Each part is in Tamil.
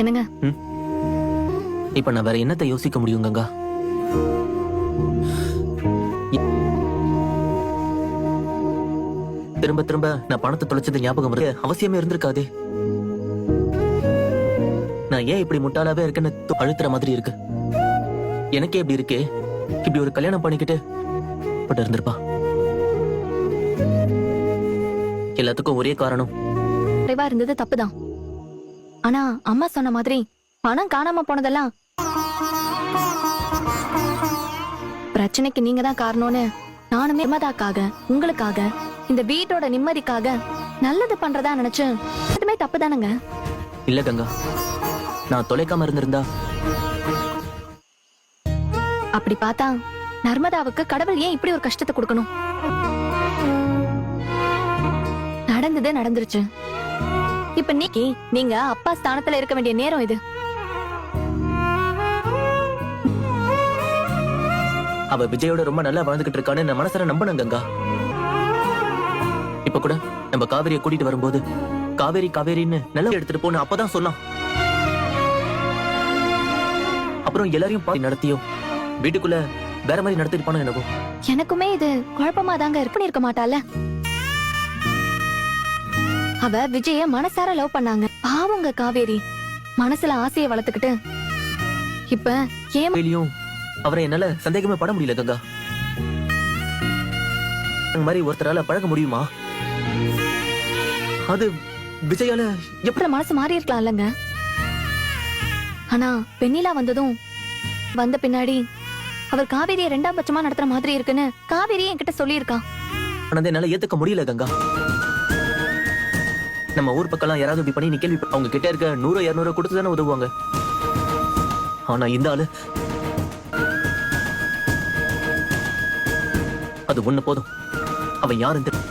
என்னங்க? இப்ப நான் வேற என்னத்தை யோசிக்க முடியும் கங்கா? திரும்ப திரும்ப நான் பணத்தை தொலைச்சது ஞாபகம் வருது. அவசியமே இருந்திருக்காதே. நான் ஏன் இப்படி முட்டாளாவே இருக்கேன்னு அழுத்துற மாதிரி இருக்கு? எனக்கே இப்படி இருக்கே. இப்படி ஒரு கல்யாணம் பண்ணிக்கிட்டு பட்டு இருந்திருப்பா. எல்லாத்துக்கும் ஒரே காரணம். குறைவா இருந்தது தப்புதான். ஆனா அம்மா சொன்ன மாதிரி பணம் காணாம போனதெல்லாம் பிரச்சனைக்கு நீங்க தான் காரணம்னு நானுமே நிம்மதாக்காக உங்களுக்காக இந்த வீட்டோட நிம்மதிக்காக நல்லது பண்றதா நினைச்சு அதுமே தப்புதானுங்க இல்ல கங்கா. நான் தொலைக்காம இருந்திருந்தா அப்படி பார்த்தா நர்மதாவுக்கு கடவுள் ஏன் இப்படி ஒரு கஷ்டத்தை கொடுக்கணும்? நடந்தது நடந்துருச்சு. இப்ப நீக்கி நீங்க அப்பா ஸ்தானத்துல இருக்க வேண்டிய நேரம் இது. அவ விஜயோட ரொம்ப நல்லா வாழ்ந்துகிட்டு இருக்கான்னு நான் மனசார நம்பணும் கங்கா. இப்ப கூட நம்ம காவேரியை கூட்டிட்டு வரும்போது காவேரி காவேரின்னு நல்லா எடுத்துட்டு போன்னு அப்பதான் சொன்னான். அப்புறம் எல்லாரையும் பார்த்து நடத்தியோ வீட்டுக்குள்ள வேற மாதிரி நடத்திருப்பானோ எனக்கும் எனக்குமே இது குழப்பமா தாங்க இருக்க மாட்டால அவ விஜய மனசார லவ் பண்ணாங்க. பாவங்க காவேரி. மனசுல ஆசைய வளர்த்துக்கிட்டு இப்ப ஏன் வெளியும் அவரை என்னால சந்தேகமே பட முடியல கங்கா. அந்த மாதிரி ஒருத்தரால பழக முடியுமா? அது விஜயால எப்படி மனசு மாறி இருக்கலாம் இல்லங்க. ஆனா பெண்ணிலா வந்ததும் வந்த பின்னாடி அவர் காவேரியை ரெண்டாம் பட்சமா நடத்துற மாதிரி இருக்குன்னு காவேரி என்கிட்ட சொல்லியிருக்கா. ஆனதை என்னால ஏத்துக்க முடியல கங்கா. நம்ம ஊர் பக்கம்லாம் யாராவது இப்படி பண்ணி நீ கேள்வி அவங்க கிட்ட இருக்க நூறு இரநூறு கொடுத்து தானே உதவுவாங்க. ஆனா இந்த ஆளு அது ஒண்ணு போதும். அவன் யாருன்னு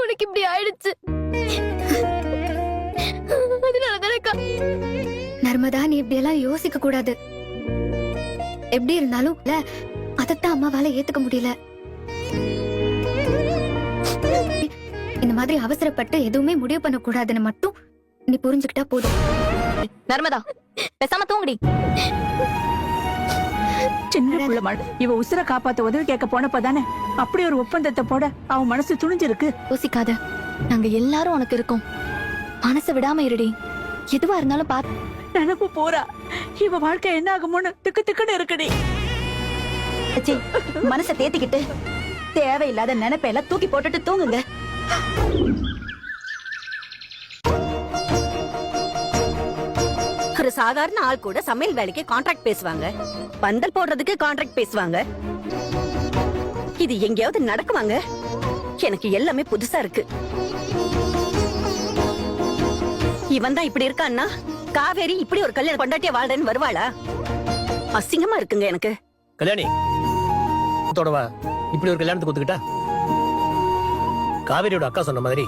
உனக்கு இப்படி ஆயிடுச்சு. அதனாலதானக்கா நர்மதா நீ இப்படி எல்லாம் யோசிக்க கூடாது. எப்படி இருந்தாலும் இல்ல அதத்தான் அம்மாவால ஏத்துக்க முடியல. இந்த மாதிரி அவசரப்பட்டு எதுவுமே முடிவு பண்ண கூடாதுன்னு மட்டும் நீ புரிஞ்சுக்கிட்டா போதும். நர்மதா பேசாம தூங்குடி. சின்ன புள்ள இவ உசுர காப்பாத்த உதவி கேட்க போனப்ப தானே? அப்படி ஒரு ஒப்பந்தத்தை போட அவன் மனசு துணிஞ்சிருக்கு. யோசிக்காத. நாங்க எல்லாரும் உனக்கு இருக்கோம். மனசை விடாம இருடி. எதுவா இருந்தாலும் பாத்து நினப்பு போறா இவ வாழ்க்கை என்ன ஆகுமோன்னு திக்கு திக்குன்னு இருக்குடி. மனசை தேத்திக்கிட்டு தேவையில்லாத நினைப்பெல்லாம் தூக்கி போட்டுட்டு தூங்குங்க. ஒரு சாதாரண ஆள் கூட சமையல் வேலைக்கு கான்ட்ராக்ட் பேசுவாங்க. பந்தல் போடுறதுக்கு கான்ட்ராக்ட் பேசுவாங்க. இது எங்கேயாவது நடக்குவாங்க எனக்கு எல்லாமே புதுசா இருக்கு. இவன் தான் இப்படி இருக்கான்னா? காவேரி இப்படி ஒரு கல்யாணம் கொண்டாட்டிய வாழ்றேன்னு வருவாளா? அசிங்கமா இருக்குங்க எனக்கு. கல்யாணி தொடவா இப்படி ஒரு கல்யாணத்துக்கு ஒத்துக்கிட்டா? காவேரியோட அக்கா சொன்ன மாதிரி.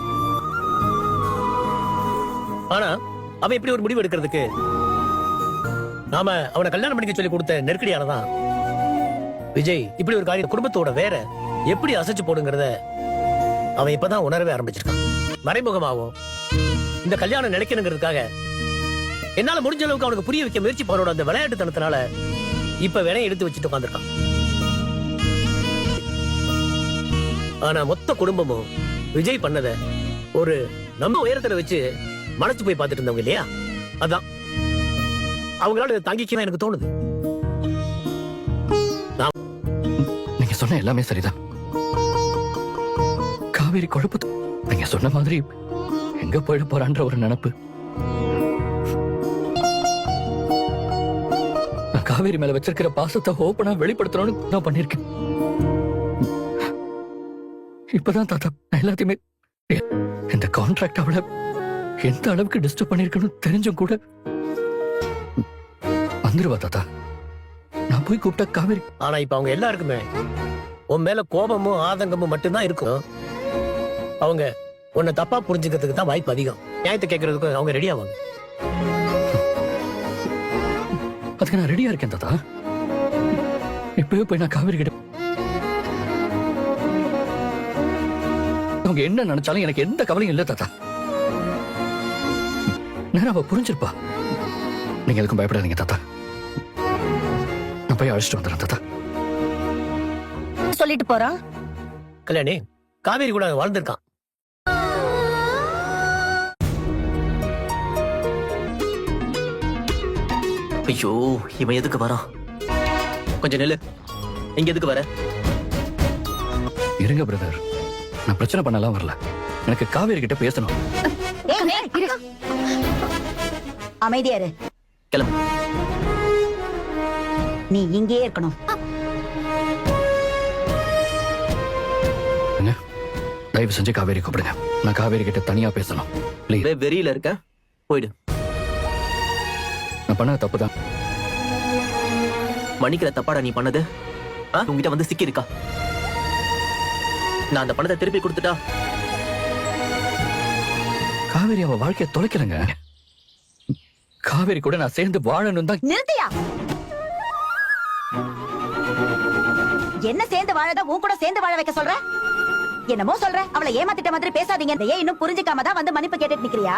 ஆனா அவன் இப்படி ஒரு முடிவு எடுக்கிறதுக்கு நாம அவனை கல்யாணம் பண்ணிக்க சொல்லி கொடுத்த நெருக்கடியானதான் விஜய் இப்படி ஒரு காரியம் குடும்பத்தோட வேற எப்படி அசைச்சு போடுங்கிறத அவன் இப்பதான் உணரவே ஆரம்பிச்சிருக்கான். மறைமுகமாகவும் இந்த கல்யாணம் நினைக்கணுங்கிறதுக்காக என்னால முடிஞ்ச அளவுக்கு அவனுக்கு புரிய வைக்க முயற்சி பண்ணோட அந்த விளையாட்டுத்தனத்தினால இப்ப வேணா எடுத்து வச்சுட்டு உட்காந்துருக்கான் ஆனா மொத்த குடும்பமும் விஜய் பண்ணத ஒரு நம்ம உயரத்துல வச்சு மனசு போய் பார்த்துட்டு இருந்தவங்க இல்லையா? அதான். அவங்களால இதை தாங்கிக்கலாம் எனக்கு தோணுது. நீங்க சொன்ன எல்லாமே சரிதான். காவேரி குழப்பத்து நீங்க சொன்ன மாதிரி எங்க போயிட போறான்ற ஒரு நினப்பு. நான் காவேரி மேல வச்சிருக்கிற பாசத்தை ஓப்பனா வெளிப்படுத்தணும்னு நான் பண்ணிருக்கேன் இப்பதான் தாத்தா எல்லாத்தையுமே இந்த கான்ட்ராக்ட் அவளை எந்த அளவுக்கு டிஸ்டர்ப் பண்ணிருக்கணும் தெரிஞ்சும் கூட வந்துருவா தாத்தா. நான் போய் கூப்பிட்டா காவேரி ஆனா இப்ப அவங்க எல்லாருக்குமே உன் மேல கோபமும் ஆதங்கமும் மட்டும்தான் இருக்கும். அவங்க உன்னை தப்பா புரிஞ்சுக்கிறதுக்கு தான் வாய்ப்பு அதிகம். நியாயத்தை கேட்கறதுக்கு அவங்க ரெடி ஆவாங்க. அதுக்கு நான் ரெடியா இருக்கேன் தாத்தா. இப்பவே போய் நான் காவேரி கிட்ட அவங்க என்ன நினைச்சாலும் எனக்கு எந்த கவலையும் இல்ல தாத்தா. நேரம் அவ புரிஞ்சிருப்பா. நீங்க எதுக்கும் பயப்படாதீங்க தாத்தா. நான் போய் அழைச்சிட்டு வந்துடுறேன் தாத்தா. சொல்லிட்டு போறான் கல்யாணி காவேரி கூட வாழ்ந்திருக்கான் ஐயோ இவன் எதுக்கு வரான்? கொஞ்சம் நில்லு. இங்க எதுக்கு வர? இருங்க பிரதர் நான் பிரச்சனை பண்ணலாம் வரல. எனக்கு காவேரி கிட்ட பேசணும். அமைதியாரு கிளம்பு. நீ இங்கேயே இருக்கணும். என்ன? தயவு செஞ்சு காவேரி கூப்பிடுங்க. நான் காவேரி கிட்ட தனியா பேசணும். ப்ளீஸ் வெறியில இருக்க? போயிடு. நான் பண்ண தப்பு தான் மன்னிக்கிற தப்பாடா நீ பண்ணது? ஆ? உன்கிட்ட வந்து சிக்கி இருக்கா நான் அந்த பணத்தை திருப்பி கொடுத்துட்டா? காவேரி அவ வாழ்க்கைய தொலைக்கலங்க. காவேரி கூட நான் சேர்ந்து வாழணும் தான் நிறுத்தியா? என்ன சேர்ந்து வாழத உன் கூட சேர்ந்து வாழ வைக்க சொல்ற? என்னமோ சொல்ற? அவளை ஏமாத்திட்ட மாதிரி பேசாதீங்க. ஏன் இன்னும் புரிஞ்சுக்காம தான் வந்து மன்னிப்பு கேட்டுட்டு நிக்கிறியா?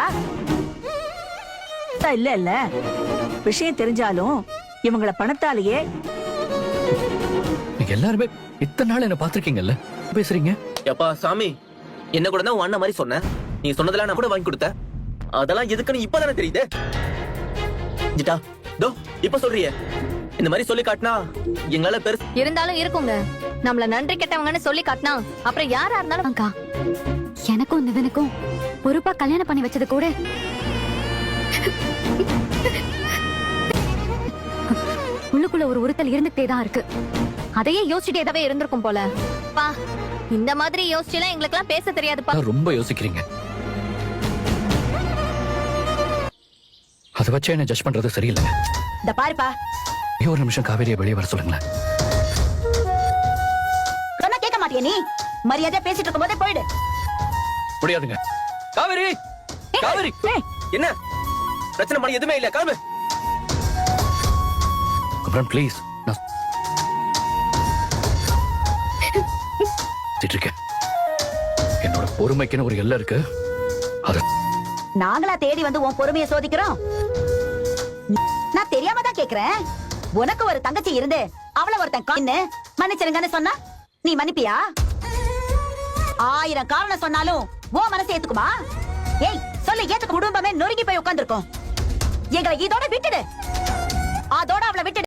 இல்ல இல்ல. விஷயம் தெரிஞ்சாலும் இவங்கள பணத்தாலேயே நீங்க எல்லாருமே இத்தனை நாள் என்ன பாத்திருக்கீங்கல்ல பேசுறீங்க? எப்பா சாமி என்ன கூட தான் உன் அண்ணன் மாதிரி சொன்ன நீ சொன்னதெல்லாம் நான் கூட வாங்கி கொடுத்த அதெல்லாம் எதுக்குன்னு இப்பதானே தெரியுது. ஜிட்டா தோ இப்ப சொல்றியே. இந்த மாதிரி சொல்லி காட்டினா எங்களால பெருசு இருந்தாலும் இருக்குங்க. நம்மள நன்றி கெட்டவங்கன்னு சொல்லி காட்டினா அப்புறம் யாரா இருந்தாலும் அக்கா எனக்கும் நிவனுக்கும் பொறுப்பா கல்யாணம் பண்ணி வச்சது கூட உள்ளுக்குள்ள ஒரு உறுத்தல் இருந்துட்டே தான் இருக்கு. அதையே யோசிச்சுட்டே ஏதாவது இருந்திருக்கும் போல. பா இந்த மாதிரி யோசிச்சுலாம் எங்களுக்கெல்லாம் பேச தெரியாதுப்பா ரொம்ப யோசிக்கிறீங்க. அதை வச்சு என்ன ஜட்ஜ் பண்றது சரியில்லைங்க. இந்த பாருப்பா ஒரே ஒரு நிமிஷம் காவேரியை வெளியே வர சொல்லுங்களேன். சொன்னா கேட்க மாட்டியா நீ? மரியாதையா பேசிட்டு இருக்கும் போதே போயிடு. முடியாதுங்க. காவேரி! காவேரி! என்ன? பிரச்சனை பண்ணி எதுவுமே இல்ல கிளம்பு. குமரன் ப்ளீஸ் நான் திட்டு இருக்கேன். என்னோட பொறுமைக்குன்னு ஒரு எல்லை இருக்கு. அது நாங்களா தேடி வந்து உன் பொறுமையை சோதிக்கிறோம். நான் தெரியாம தான் கேக்குறேன். உனக்கு ஒரு தங்கச்சி இருந்து அவள ஒருத்தன் கான்னு மன்னிச்சிருங்கன்னு சொன்னா நீ மன்னிப்பியா? ஆயிரம் காரணம் சொன்னாலும் ஓ மனசு ஏத்துக்குமா? ஏய் சொல்லு ஏத்துக்க குடும்பமே நொறுங்கி போய் உட்கார்ந்திருக்கோம். எங்களை இதோட விட்டுடு. அதோட அவளை விட்டுடு.